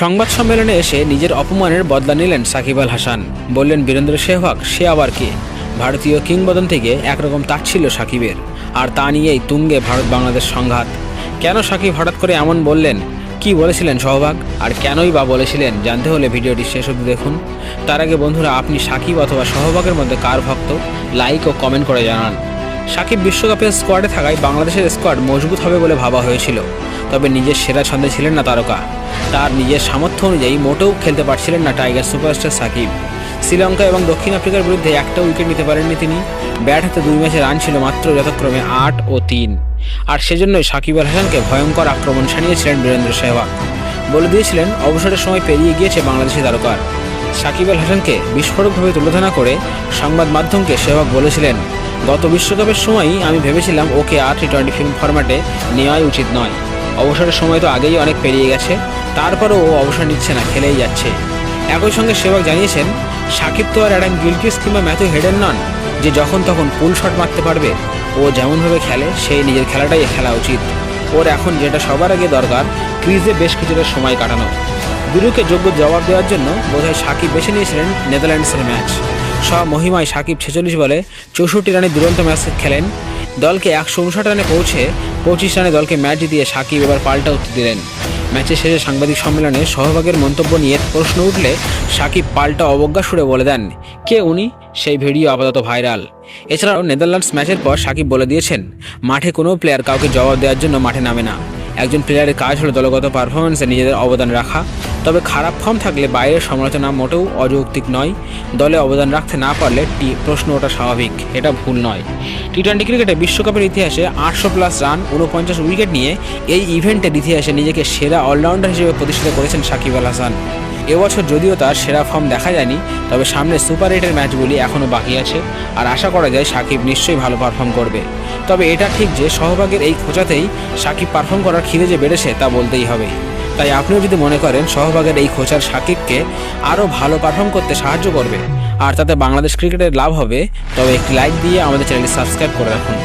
সংবাদ সম্মেলনে এসে নিজের অপমানের বদলা নিলেন সাকিব আল হাসান। বললেন, বীরেন্দ্র সেহবাগ সে আবার কে? ভারতীয় কিংবদন্তিকে একরকম তাচ্ছিল সাকিবের। আর তা নিয়েই তুঙ্গে ভারত বাংলাদেশ সংঘাত। কেন সাকিব হঠাৎ করে এমন বললেন? কি বলেছিলেন সহবাগ আর কেনই বা বলেছিলেন? জানতে হলে ভিডিওটি শেষ অবধি দেখুন। তার আগে বন্ধুরা, আপনি সাকিব অথবা সহবাগের মধ্যে কার ভক্ত? লাইক ও কমেন্ট করে জানান। সাকিব বিশ্বকাপের স্কোয়াডে থাকায় বাংলাদেশের স্কোয়াড মজবুত হবে বলে ভাবা হয়েছিল। তবে নিজের সেরা ছন্দে ছিলেন না তারকা। তার নিজের সামর্থ্য অনুযায়ী মোটেও খেলতে পারছিলেন না টাইগার সুপারস্টার সাকিব। শ্রীলঙ্কা এবং দক্ষিণ আফ্রিকার বিরুদ্ধে একটা উইকেট নিতে পারেননি তিনি। ব্যাট হাতে দুই ম্যাচে রান ছিল মাত্র যথাক্রমে আট ও তিন। আর সেজন্যই সাকিব আল হাসানকে ভয়ঙ্কর আক্রমণ সানিয়েছিলেন বীরেন্দ্র সেহবাগ বলে দিয়েছিলেন, অবসরের সময় পেরিয়ে গিয়েছে বাংলাদেশি তারকার। সাকিব আল হাসানকে বিস্ফোরকভাবে তুলোধনা করে সংবাদ মাধ্যমকে সেহবাগ বলেছিলেন, গত বিশ্বকাপের সময়ই আমি ভেবেছিলাম ওকে আর টি টোয়েন্টি ফিল্ম ফরম্যাটে নেওয়াই উচিত নয়। অবসরের সময় তো আগেই অনেক পেরিয়ে গেছে। তারপরও ও অবসর নিচ্ছে না, খেলেই যাচ্ছে। একই সঙ্গে সেবক জানিয়েছেন, সাকিব তো আর অ্যাডাম গিলকিস কিংবা ম্যাথু হেডেন নন, যে যখন তখন পুল শট মারতে পারবে, ও যেমনভাবে খেলে, সেই নিজের খেলাটাই খেলা উচিত। ওর এখন যেটা সবার আগে দরকার, ক্রিজে বেশ কিছুটা সময় কাটানো। গুরুকে যোগ্য জবাব দেওয়ার জন্য বোধহয় সাকিব বেছে নিয়েছিলেন নেদারল্যান্ডসের ম্যাচ। সব মহিমায় সাকিব ছেচল্লিশ বলে চৌষট্টি রানে দুরন্ত ম্যাচ খেলেন। দলকে একশো উনষাট রানে পৌঁছে পঁচিশ রানে দলকে ম্যাচ দিয়ে সাকিব এবার পাল্টা উত্তর দিলেন। ম্যাচের শেষে সাংবাদিক সম্মেলনে সহভাগের মন্তব্য নিয়ে প্রশ্ন উঠলে সাকিব পাল্টা অবজ্ঞা সুরে বলে দেন, কে উনি? সেই ভিডিও আপাতত ভাইরাল। এছাড়াও নেদারল্যান্ডস ম্যাচের পর সাকিব বলে দিয়েছেন, মাঠে কোনো প্লেয়ার কাউকে জবাব দেওয়ার জন্য মাঠে নামে না। একজন প্লেয়ারের কাজ হলো দলগত পারফরমেন্সে নিজেদের অবদান রাখা। তবে খারাপ ফর্ম থাকলে বাইরের সমালোচনা মোটেও অযৌক্তিক নয়। দলে অবদান রাখতে না পারলে টি প্রশ্ন ওটা স্বাভাবিক, এটা ভুল নয়। টি টোয়েন্টি ক্রিকেটে বিশ্বকাপের ইতিহাসে আটশো প্লাস রান উনপঞ্চাশ উইকেট নিয়ে এই ইভেন্টের ইতিহাসে নিজেকে সেরা অলরাউন্ডার হিসেবে প্রতিষ্ঠিত করেছেন সাকিব আল হাসান। এবছর যদিও তার সেরা ফর্ম দেখা যায়নি, তবে সামনে সুপার এইটের ম্যাচগুলি এখনও বাকি আছে আর আশা করা যায় সাকিব নিশ্চয়ই ভালো পারফর্ম করবে। তবে এটা ঠিক যে সহভাগের এই খোঁচাতেই সাকিব পারফর্ম করার খিদে যে বেড়েছে তা বলতেই হবে। তাই আপনিও যদি মনে করেন সহভাগের এই খোঁচার সাকিবকে আরও ভালো পারফর্ম করতে সাহায্য করবে, আর তাতে বাংলাদেশ ক্রিকেটের লাভ হবে, তবে একটি লাইক দিয়ে আমাদের চ্যানেলটি সাবস্ক্রাইব করে রাখুন।